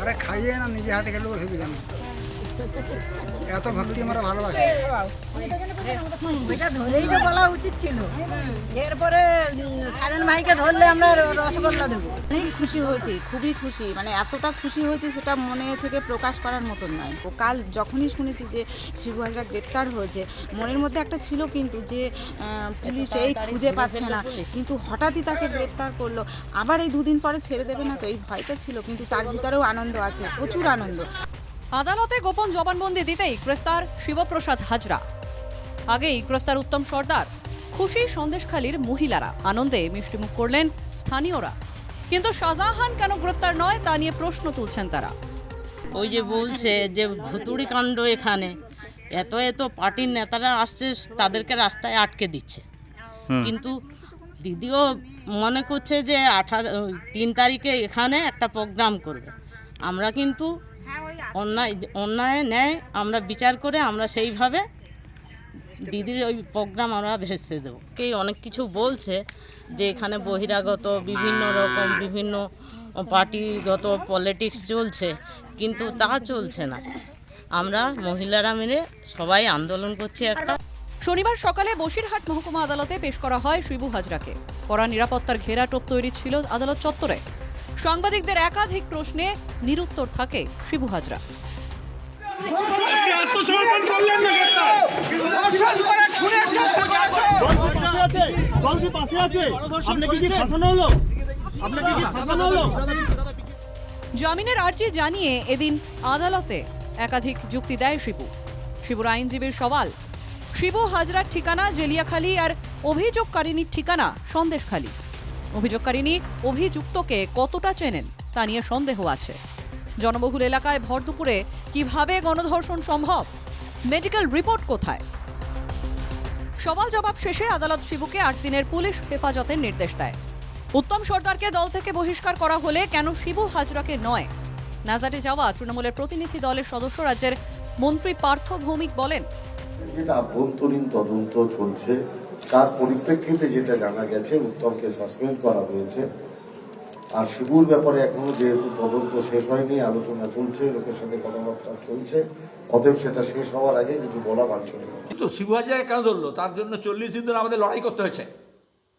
अरे खाइए ना निजे हाथ के लोग भी এত ভক্তি আমরা ভালোবাসি ওইটা ধরেই তো বলা উচিত ছিল। এরপরে সাজান ভাইকে ধরলে আমরা রসগোল্লা দেবো। অনেক খুশি হয়েছি খুবই খুশি। মানে এতটা খুশি হয়েছে সেটা মনে থেকে প্রকাশ করার মতন নয়। ও কাল যখনই শুনেছি যে শিবু হাজরা গ্রেপ্তার হয়েছে মনের মধ্যে একটা ছিল কিন্তু যে পুলিশ এই খুঁজে পাচ্ছে না। কিন্তু হঠাৎই তাকে গ্রেপ্তার করল। আবার এই দুদিন পরে ছেড়ে দেবে না তো এই ভয়টা ছিল। কিন্তু তার ভিতরেও আনন্দ আছে প্রচুর আনন্দ। আদালতে গোপন জবানবন্দি দিতেই গ্রেফতার শিবপ্রসাদ হাজরা। আগেই গ্রেফতার উত্তম সর্দার। খুশি সন্দেশখালীর মহিলারা আনন্দে মিষ্টিমুখ করলেন স্থানীয়রা। কিন্তু শাহজাহান কেন গ্রেফতার নয় তা নিয়ে প্রশ্ন তুলছেন তারা। ওই যে বলছে যে ভুতুড়ি কাণ্ড এখানে এত এত পার্টির নেতারা আসছে তাদেরকে রাস্তায় আটকে দিচ্ছে। কিন্তু দিদিও মনে করছে যে আঠারো তিন তারিখে এখানে একটা প্রোগ্রাম করবে। আমরা কিন্তু অন্যায় অন্যায় ন্যায় আমরা বিচার করে আমরা সেইভাবে দিদির ওই প্রোগ্রাম আমরা ভেস্তে দেবো। কে অনেক কিছু বলছে যে এখানে বহিরাগত বিভিন্ন রকম বিভিন্ন পার্টিগত পলিটিক্স চলছে কিন্তু তা চলছে না। আমরা মহিলারা মিলে সবাই আন্দোলন করছি একটা। শনিবার সকালে বসিরহাট মহকুমা আদালতে পেশ করা হয় শিবু হাজরাকে। কড়া নিরাপত্তার ঘেরা টোপ তৈরি ছিল আদালত চত্বরে। সাংবাদিকদের একাধিক প্রশ্নে নিরুত্তর থাকে শিবু হাজরা। জামিনের আর্জি জানিয়ে এদিন আদালতে একাধিক যুক্তি দেয় শিবু। শিবুর আইনজীবীর সওয়াল, শিবু হাজরার ঠিকানা জেলিয়াখালী আর অভিযোগকারিনীর ঠিকানা সন্দেশখালী। অভিযোগকারিনী অভিযুক্তকে কতটা চেনেন তা নিয়ে সন্দেহ আছে। জনবহুল এলাকায় ভর দুপুরে কীভাবে গণধর্ষণ সম্ভব? মেডিকেল রিপোর্ট কোথায়? সওয়াল জবাব শেষে আদালত শিবুকে আট দিনের পুলিশ হেফাজতের নির্দেশ দেয়। উত্তম সর্দারকে দল থেকে বহিষ্কার করা হলে কেন শিবু হাজরাকে নয়? নাজারে যাওয়া তৃণমূলের প্রতিনিধি দলের সদস্য রাজ্যের মন্ত্রী পার্থ ভৌমিক বলেন, যেটা আভ্যন্তরীণ তদন্ত চলছে তার পরিপ্রেক্ষিতে যেটা জানা গেছে উত্তমকে সাসপেন্ড করা হয়েছে। আর শিবুর ব্যাপারে এখনও যেহেতু তদন্ত শেষ হয়নি, আলোচনা চলছে, লোকের সাথে কথাবার্তা চলছে, অতএব সেটা শেষ হওয়ার আগে কিছু বলা বাঞ্ছনীয়। কিন্তু শিবু কেন ধরলো? তার জন্য চল্লিশ দিন ধরে আমাদের লড়াই করতে হয়েছে।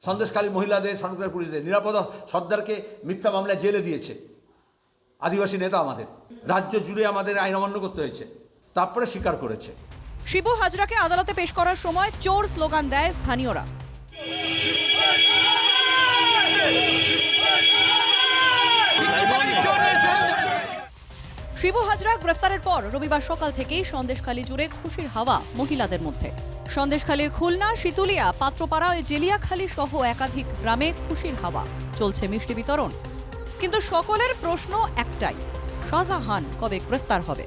সন্দেশকালী মহিলাদের সন্দেশকালী পুলিশদের, নিরাপদা সর্দারকে মিথ্যা মামলায় জেলে দিয়েছে। আদিবাসী নেতা আমাদের। রাজ্য জুড়ে আমাদের আইন অমান্য করতে হয়েছে। তারপরে স্বীকার করেছে। শিবু হাজরাকে আদালতে পেশ করার সময় চোর স্লোগান দেয় স্থানীয়রা। শিবু হাজরা গ্রেফতারের পর রবিবার সকাল থেকেই সন্দেশখালী জুড়ে খুশির হাওয়া মহিলাদের মধ্যে। সন্দেশখালীর খুলনা, শীতুলিয়া, পাত্রপাড়া ও জেলিয়াখালী সহ একাধিক গ্রামে খুশির হাওয়া। চলছে মিষ্টি বিতরণ। কিন্তু সকলের প্রশ্ন একটাই, শাহজাহান কবে গ্রেফতার হবে?